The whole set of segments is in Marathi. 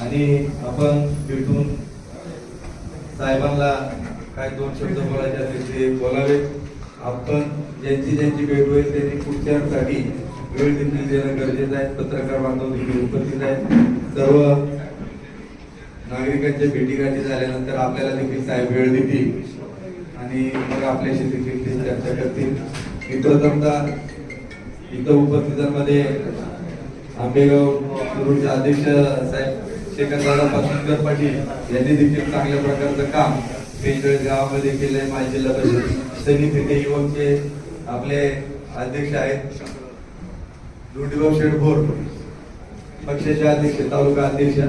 आणि आपण भेटून साहेबांना काय दोन शब्द बोलायचे असतील ते बोलावे आपण ज्यांची ज्यांची भेट होईल त्यांनी पुढच्यासाठी वेळ देखील देणं गरजेचं आहे. पत्रकार बांधव देखील उपस्थित आहेत. सर्व नागरिकांच्या भेटीगाठी झाल्यानंतर आपल्याला देखील साहेब वेळ देतील. आणि मग आपल्याशी देखील ते चर्चा करतील. मित्रदमदा इथं उपस्थितांमध्ये आंबेगाव सुरूरचे अध्यक्ष साहेब शेखरदादा पासनकर पाटील यांनी देखील चांगल्या प्रकारचं काम पेंजळ गावामध्ये केलंय माझ्या जिल्हा परिषद सैनिक तिथे युवकचे आपले अध्यक्ष आहेत. दुर्डीभाऊ शेडभोर पक्षाचे अध्यक्ष तालुका अध्यक्ष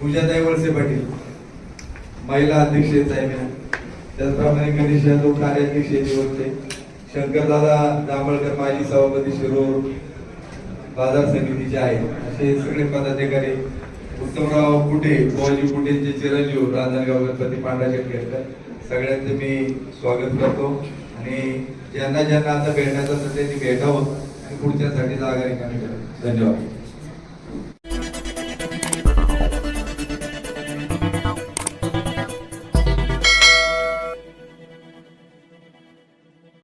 पूजाताई वळसे पाटील महिला अध्यक्ष साहेब त्याचप्रमाणे गणेश यादव कार्याध्यक्ष युवकचे. शंकरदादा जांभळकर माजी सभापती शिरूर बाजार समितीचे आहेत असे सगळे पदाधिकारी उत्तमराव कुठे बुवाजी कुटेंचे चिरंजीव रांजणगाव गणपती पांढरा शेटकेरकर सगळ्यांचं मी स्वागत करतो. आणि ज्यांना ज्यांना आता भेटण्याचं असेल त्यांनी भेटावं आणि पुढच्यासाठी जागा रिकामी करा. धन्यवाद.